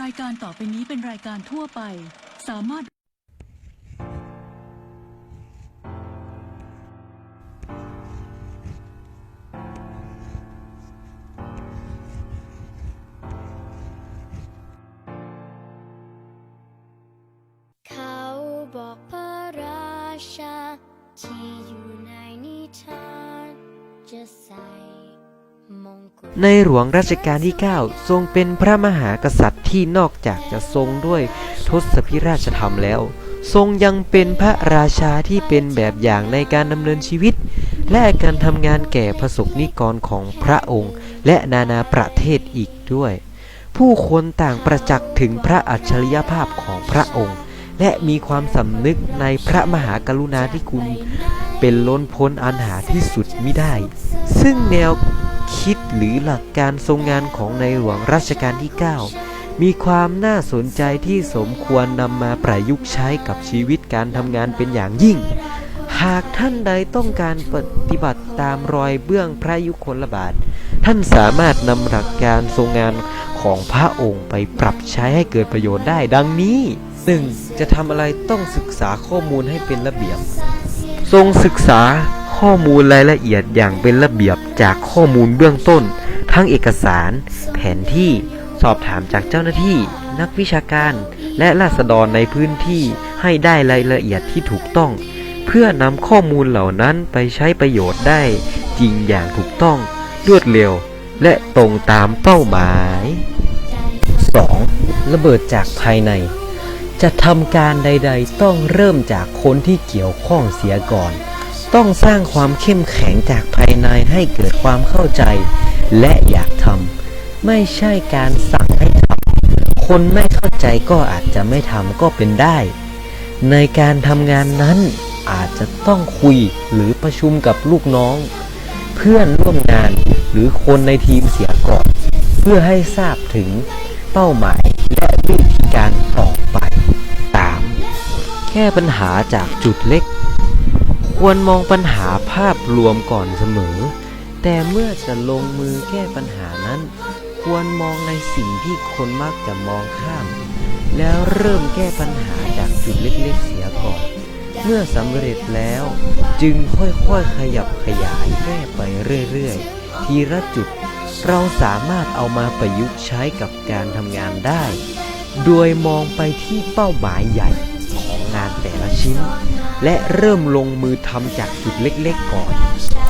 รายการต่อไปนี้เป็นรายการทั่วไป สามารถ เขาบอกพระราชา ที่อยู่ในนิทานจะใส่ ในหลวงรัชกาลที่ 9 ทรงเป็นพระมหากษัตริย์ที่นอกจากจะทรงด้วยทศพิราชธรรมแล้ว ทรงยังเป็นพระราชาที่เป็นแบบอย่างในการดำเนินชีวิต และการทำงานแก่ประสบนิกรของพระองค์ และนานาประเทศอีกด้วย ผู้คนต่างประจักษ์ถึงพระอัจฉริยภาพของพระองค์ และมีความสำนึกในพระมหากรุณาธิคุณเป็นล้นพ้นอันหาที่สุดมิได้ ซึ่งแนว คิดหรือหลักการทรงงานของในหลวงรัชกาลที่ 9 มีความน่าสนใจที่สมควรนำมาประยุกต์ใช้กับชีวิตการทำงานเป็นอย่างยิ่ง หากท่านใดต้องการปฏิบัติตามรอยเบื้องพระยุคลบาท ท่านสามารถนำหลักการทรงงานของพระองค์ไปปรับใช้ให้เกิดประโยชน์ได้ดังนี้ 1. จะทำอะไรต้องศึกษาข้อมูลให้เป็นระเบียบ ทรงศึกษา ข้อมูลรายละเอียดอย่างเป็นระเบียบจากข้อมูลเบื้องต้น ทั้งเอกสาร แผนที่ สอบถามจากเจ้าหน้าที่ นักวิชาการ และราษฎรในพื้นที่ให้ได้รายละเอียดที่ถูกต้อง เพื่อนำข้อมูลเหล่านั้นไปใช้ประโยชน์ได้จริงอย่างถูกต้อง รวดเร็ว และตรงตามเป้าหมาย 2. ระเบิดจากภายใน จะทำการใด ๆ ต้องเริ่มจากคนที่เกี่ยวข้องเสียก่อน ต้องสร้างความเข้มแข็งจากภายในให้เกิดความเข้าใจ และอยากทำไม่ใช่การสั่งให้ทำคนไม่เข้าใจก็อาจจะไม่ทำก็เป็นได้ ในการทำงานนั้นอาจจะต้องคุยหรือประชุมกับลูกน้อง เพื่อนร่วมงานหรือคนในทีมเสียก่อน เพื่อให้ทราบถึงเป้าหมายและวิธีการต่อไป 3. แก้ปัญหาจากจุดเล็ก ควรมองปัญหาภาพรวมก่อนเสมอ แต่เมื่อจะลงมือแก้ปัญหานั้น ควรมองในสิ่งที่คนมักจะมองข้าม แล้วเริ่มแก้ปัญหาจากจุดเล็กๆเสียก่อน เมื่อสำเร็จแล้วจึงค่อยๆขยับขยายแก้ไปเรื่อยๆ ทีละจุดเราสามารถเอามาประยุกต์ใช้กับการทำงานได้ โดยมองไปที่เป้าหมายใหญ่ แต่ละชิ้น และเริ่มลงมือทำจากจุดเล็กๆก่อน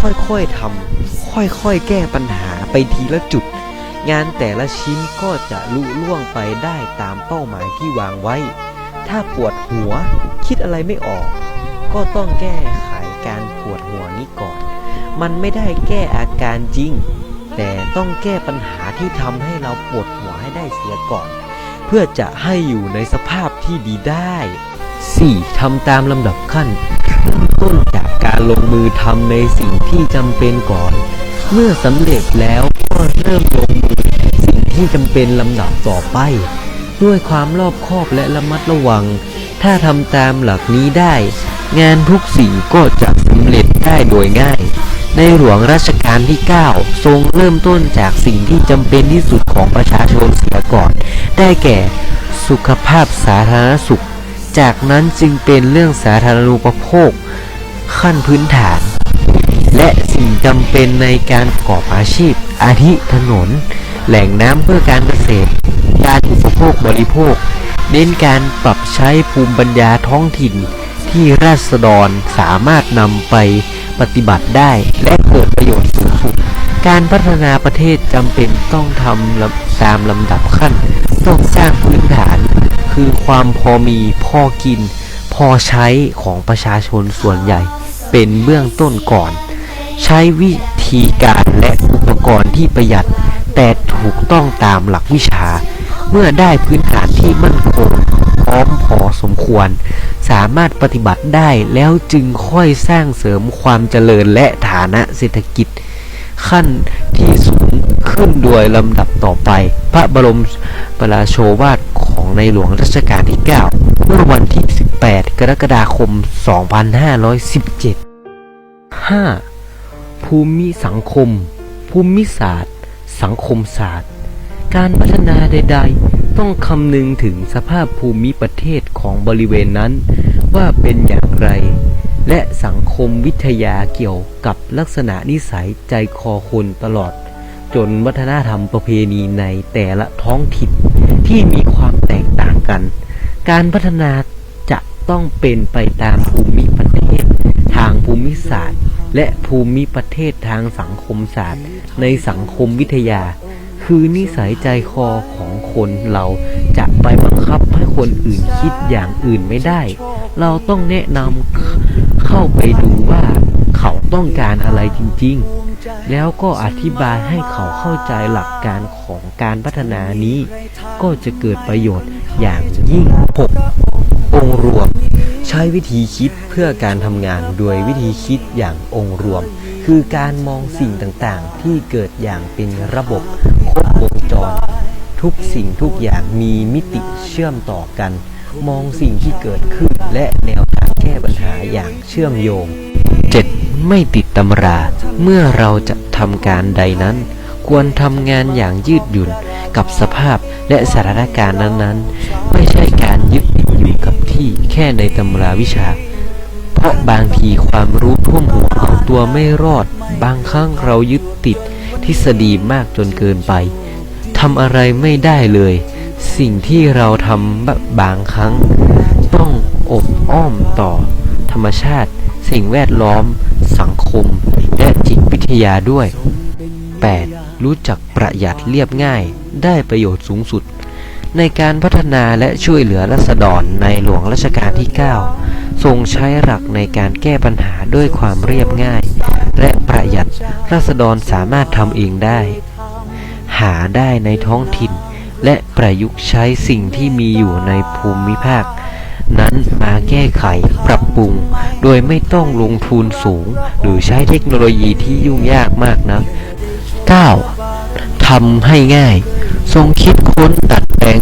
ค่อยๆทำค่อยๆแก้ปัญหาไปทีละจุด งานแต่ละชิ้นก็จะลุล่วงไปได้ตามเป้าหมายที่วางไว้ ถ้าปวดหัวคิดอะไรไม่ออก ก็ต้องแก้ไขการปวดหัวนี้ก่อน มันไม่ได้แก้อาการจริง แต่ต้องแก้ปัญหาที่ทำให้เราปวดหัวให้ได้เสียก่อน เพื่อจะให้อยู่ในสภาพที่ดีได้ 4. ทำตามลำดับขั้นเริ่มต้นจากการลงมือทำในสิ่งที่จำเป็นก่อน เมื่อสำเร็จแล้วก็เริ่มลงมือสิ่งที่จำเป็นลำดับต่อไป ด้วยความรอบคอบและระมัดระวัง ถ้าทำตามหลักนี้ได้ งานทุกสิ่งก็จะสำเร็จได้โดยง่าย ในหลวงรัชกาลที่ 9 ทรงเริ่มต้นจากสิ่งที่จำเป็นที่สุดของประชาชนเสียก่อน ได้แก่สุขภาพสาธารณสุข จากนั้นจึงเป็นเรื่องสาธารณูปโภค ขั้นพื้นฐาน และสิ่งจำเป็นในการประกอบอาชีพ อาทิถนน แหล่งน้ำเพื่อการเกษตร การอุปโภคบริโภค เน้นการปรับใช้ภูมิปัญญาท้องถิ่น ที่ราษฎรสามารถนำไปปฏิบัติได้และเกิดประโยชน์สูงสุดการพัฒนาประเทศจำเป็นต้องทำลำตามลำดับขั้น ต้องสร้างพื้นฐาน คือความพอมีพอกิน พอใช้ของประชาชนส่วนใหญ่ เป็นเบื้องต้นก่อน ใช้วิธีการและอุปกรณ์ที่ประหยัด แต่ถูกต้องตามหลักวิชา เมื่อได้พื้นฐานที่มั่นคงพร้อมพอสมควร สามารถปฏิบัติได้แล้วจึงค่อยสร้างเสริมความเจริญและฐานะเศรษฐกิจ ขั้นที่สูงขึ้นโดยลำดับต่อไป พระบรมปราโชวาท ในหลวงรัชกาลที่ 9 เมื่อวันที่ 18 กรกฎาคม 2517 5. ภูมิสังคม ภูมิศาสตร์ สังคมศาสตร์ การพัฒนาใดต้องคำนึงถึงสภาพภูมิประเทศของบริเวณนั้น ว่าเป็นอย่างไร และสังคมวิทยาเกี่ยวกับลักษณะนิสัยใจคอคนตลอด จนวัฒนธรรมประเพณีในแต่ละท้องถิ่นที่มีความแตก กัน การพัฒนาจะต้องเป็นไปตามภูมิประเทศ ทางภูมิศาสตร์ และภูมิประเทศทางสังคมศาสตร์ ในสังคมวิทยา คือนิสัยใจคอของคนเราจะไปบังคับให้คนอื่นคิดอย่างอื่นไม่ได้ เราต้องแนะนำเข้าไปดูว่าเขาต้องการอะไรจริงๆ แล้วก็อธิบายให้เขาเข้าใจหลักการของการพัฒนานี้ ก็จะเกิดประโยชน์ อย่างยิ่ง 6. องค์รวม ใช้วิธีคิดเพื่อการทำงานโดยวิธีคิดอย่างองค์รวม คือการมองสิ่งต่างๆ ที่เกิดอย่างเป็นระบบครบวงจร ทุกสิ่งทุกอย่างมีมิติเชื่อมต่อกัน มองสิ่งที่เกิดขึ้นและแนวทางแก้ปัญหาอย่างเชื่อมโยง 7. ไม่ติดตำรา เมื่อเราจะทำการใดนั้น ควรทำงานอย่างยืดหยุ่นกับสภาพและสถานการณ์นั้นๆ ไม่ใช่การยึดติดอยู่กับที่แค่ในตำราวิชา เพราะบางทีความรู้ท่วมหัวเอาตัวไม่รอด บางครั้งเรายึดติดทฤษฎีมากจนเกินไปทำอะไรไม่ได้เลย สิ่งที่เราทำบางครั้ง ต้องอบอ้อมต่อ ธรรมชาติ สิ่งแวดล้อม สังคม และจิตวิทยาด้วย 8. รู้จักประหยัดเรียบง่าย ได้ประโยชน์สูงสุด ในการพัฒนาและช่วยเหลือรัษฎรในหลวงรัชกาลที่ 9 ทรงใช้หลักในการแก้ปัญหาด้วยความเรียบง่าย และประหยัดรัษฎรสามารถทำเองได้ หาได้ในท้องถิ่น และประยุกต์ใช้สิ่งที่มีอยู่ในภูมิภาค นั้นมาแก้ไขปรับปรุง โดยไม่ต้องลงทุนสูง หรือใช้เทคโนโลยีที่ยุ่งยากมากนัก 9. ทำให้ง่าย ทรงคิดค้นดัดแปลง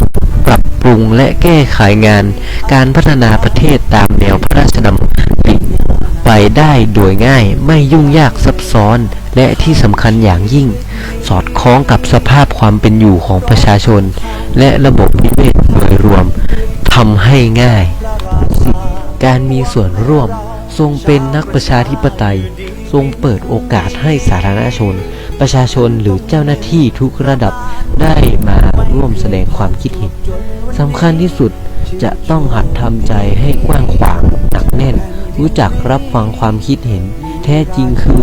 ปรับปรุงและแก้ไขงานการพัฒนาประเทศตามแนวพระราชดำริไปได้โดยง่ายไม่ยุ่งยากซับซ้อนและที่สำคัญอย่างยิ่ง สอดคล้องกับสภาพความเป็นอยู่ของประชาชน และระบบนิเวศโดยรวมทำให้ง่าย การมีส่วนร่วมทรงเป็นนักประชาธิปไตย ทรงเปิดโอกาสให้สาธารณชน ประชาชนหรือเจ้าหน้าที่ทุกระดับได้มาร่วมแสดงความคิดเห็นสำคัญที่สุดจะต้องหัดทำใจให้กว้างขวางหนักแน่น รู้จักรับฟังความคิดเห็น แท้จริงคือ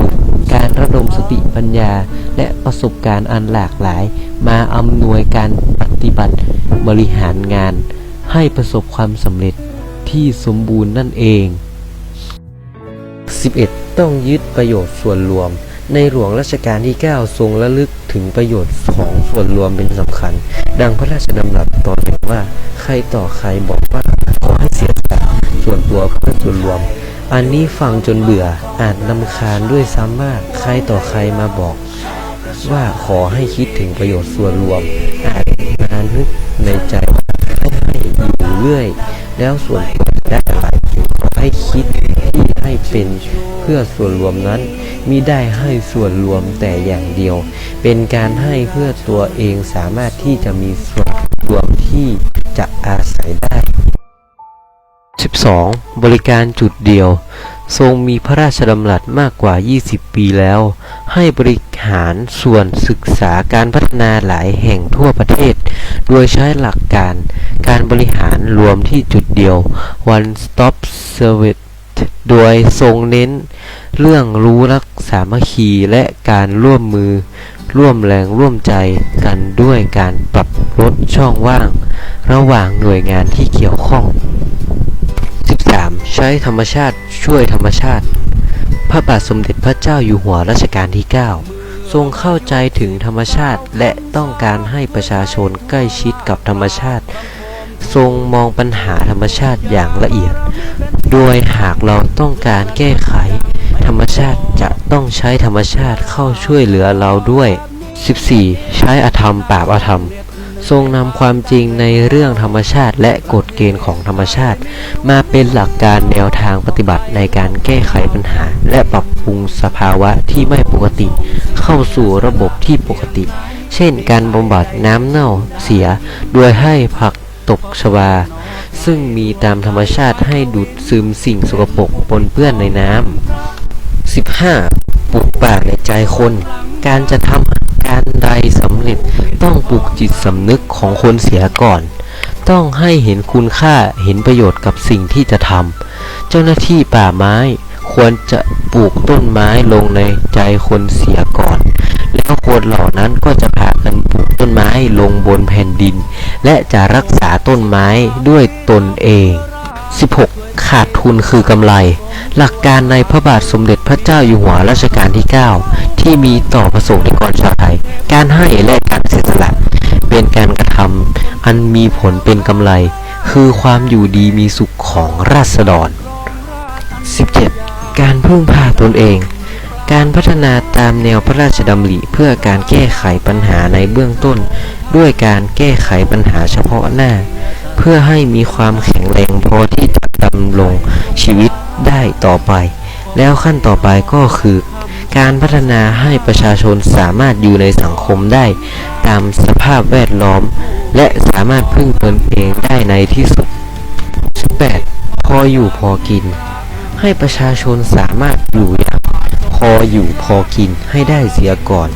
การระดมสติปัญญา และประสบการณ์อันหลากหลาย มาอำนวยการปฏิบัติบริหารงาน ให้ประสบความสำเร็จที่สมบูรณ์นั่นเอง 11. ต้องยึดประโยชน์ส่วนรวม ในหลวงรัชกาลที่ 9 ทรงระลึกถึงประโยชน์ของส่วนรวมเป็นสำคัญ ดังพระราชดำรัสตอนหนึ่งว่า ใครต่อใครบอกว่าขอให้เสียสละส่วนตัวเพื่อส่วนรวม อันนี้ฟังจนเบื่ออาจนำคาญด้วยซ้ำว่าใครต่อใครมาบอก ว่าขอให้คิดถึงประโยชน์ส่วนรวม อาจมานึกในใจว่าให้อยู่เรื่อย แล้วส่วนตัวได้อะไรขอให้คิด ที่ให้เป็นเพื่อส่วนรวมนั้นมิได้ให้ส่วนรวมแต่อย่างเดียว เป็นการให้เพื่อตัวเองสามารถที่จะมีส่วนรวมที่จะอาศัยได้ 12. บริการจุดเดียว ทรงมีพระราชดำรัสมากกว่า 20 ปีแล้ว ให้บริหารส่วนศึกษาการพัฒนาหลายแห่งทั่วประเทศ โดยใช้หลักการการบริหารรวมที่จุดเดียว one stop service โดยทรงเน้นเรื่องรู้รักสามัคคีและการร่วมมือ ร่วมแรงร่วมใจกันด้วยการปรับลดช่องว่าง ระหว่างหน่วยงานที่เกี่ยวข้อง 13. ใช้ธรรมชาติช่วยธรรมชาติ พระบาทสมเด็จพระเจ้าอยู่หัวรัชกาลที่ 9 ทรงเข้าใจถึงธรรมชาติและต้องการให้ประชาชนใกล้ชิดกับธรรมชาติทรงมองปัญหาธรรมชาติอย่างละเอียด โดยหากเราต้องการแก้ไข ธรรมชาติจะต้องใช้ธรรมชาติเข้าช่วยเหลือเราด้วย 14. ใช้อธรรมปราบอธรรม ทรงนำความจริงในเรื่องธรรมชาติและกฎเกณฑ์ของธรรมชาติ มาเป็นหลักการแนวทางปฏิบัติในการแก้ไขปัญหา และปรับปรุงสภาวะที่ไม่ปกติ เข้าสู่ระบบที่ปกติ เช่น การบำบัดน้ำเน่าเสีย โดยให้ผัก ตกชวา ซึ่งมีตามธรรมชาติให้ดูดซึมสิ่งสกปรกปนเปื้อนในน้ำ 15. ปลูกป่าในใจคน การจะทำการใดสำเร็จต้องปลูกจิตสำนึกของคนเสียก่อน ต้องให้เห็นคุณค่าเห็นประโยชน์กับสิ่งที่จะทำเจ้าหน้าที่ป่าไม้ควรจะปลูกต้นไม้ลงในใจคนเสียก่อน แล้วคนเหล่านั้นก็จะพากันปลูกต้นไม้ลงบนแผ่นดิน และจะรักษาต้นไม้ด้วยตนเอง 16. ขาดทุนคือกำไร หลักการในพระบาทสมเด็จพระเจ้าอยู่หัวรัชกาลที่ 9 ที่มีต่อประสงค์ในกรชาวไทย การให้และการเสียสละเป็นการกระทำอันมีผลเป็นกำไร คือความอยู่ดีมีสุขของราษฎร 17. การพึ่งพาตนเอง การพัฒนาตามแนวพระราชดำริเพื่อการแก้ไขปัญหาในเบื้องต้น ด้วยการแก้ไขปัญหาเฉพาะหน้า เพื่อให้มีความแข็งแรงพอที่จะดำรงชีวิตได้ต่อไป แล้วขั้นต่อไปก็คือ การพัฒนาให้ประชาชนสามารถอยู่ในสังคมได้ ตามสภาพแวดล้อม และสามารถพึ่งตนเองได้ในที่สุด 18. พออยู่พอกิน ให้ประชาชนสามารถอยู่อย่าง พออยู่พอกินให้ได้เสียก่อน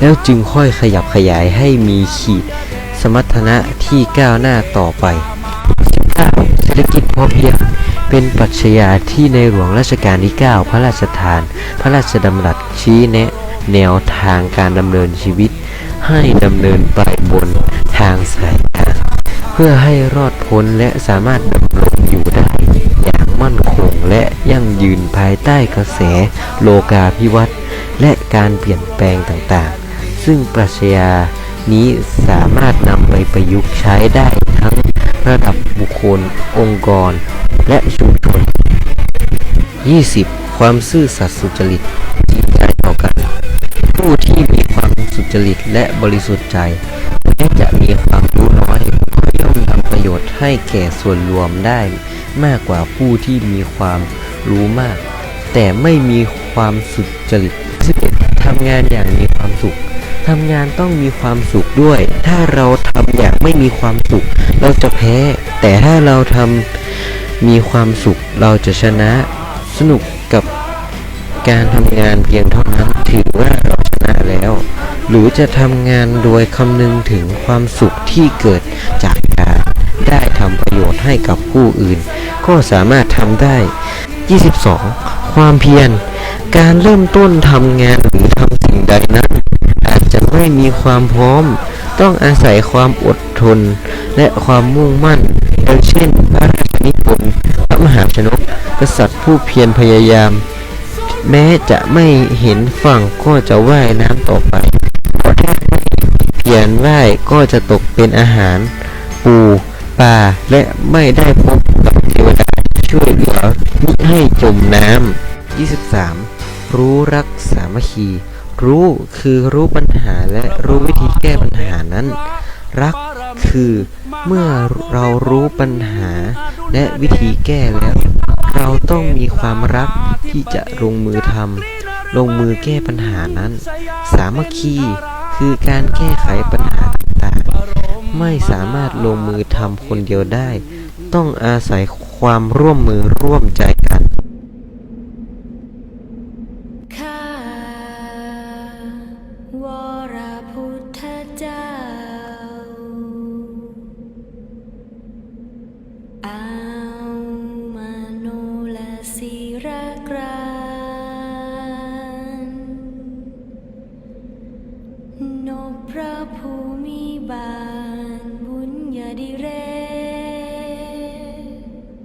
แล้วจึงค่อยขยับขยายให้มีขีดสมรรถนะที่ก้าวหน้าต่อไปเศรษฐกิจพอเพียงเป็นปรัชญาที่ในหลวงรัชกาลที่ 9 พระราชทาน พระราชดำรัสชี้แนะ แนวทางการดำเนินชีวิต ให้ดำเนินไปบนทางสายกลางเพื่อให้รอดพ้นและสามารถดำรงอยู่ได้ มั่นคงและยั่งยืนภายใต้กระแสโลกาภิวัตน์และการเปลี่ยนแปลงต่างๆ ซึ่งปรัชญานี้สามารถนำไปประยุกต์ใช้ได้ทั้งระดับบุคคล องค์กร และชุมชน 20. ความซื่อสัตย์สุจริตจริงใจต่อกัน ผู้ที่มีความสุจริตและบริสุทธิ์ใจแม้จะมีความรู้น้อยก็ย่อมทำประโยชน์ให้แก่ส่วนรวมได้ มากกว่าผู้ที่มีความรู้มาก แต่ไม่มีความสุจริต 11. ทำงานอย่างมีความสุขทำงานต้องมีความสุขด้วย ถ้าเราทำอย่างไม่มีความสุข เราจะแพ้ แต่ถ้าเราทำมีความสุขเราจะชนะ สนุกกับการทำงานเพียงเท่านั้นถือว่าเราชนะแล้ว หรือจะทำงานโดยคำนึงถึงความสุขที่เกิดจากการ ได้ทำประโยชน์ให้กับผู้อื่น ก็สามารถทำได้ 22. ความเพียร การเริ่มต้นทำงานหรือทำสิ่งใดนั้น อาจจะไม่มีความพร้อม ต้องอาศัยความอดทน และความมุ่งมั่นอย่างเช่น พระราชนิพนธ์พระมหาชนก กษัตริย์ผู้เพียรพยายาม แม้จะไม่เห็นฝั่งก็จะว่ายน้ำต่อไปเพราะถ้าเพียรว่ายก็จะตกเป็นอาหารปู ปลาและไม่ได้พบกับเทวดาช่วยเหลือมิให้จมน้ำ 23. รู้รักสามัคคี รู้คือรู้ปัญหาและรู้วิธีแก้ปัญหานั้น รักคือเมื่อเรารู้ปัญหาและวิธีแก้แล้ว เราต้องมีความรักที่จะลงมือทำลงมือแก้ปัญหานั้น สามัคคีคือการแก้ไขปัญหา ไม่สามารถลงมือทำคนเดียวได้ ต้องอาศัยความร่วมมือร่วมใจกัน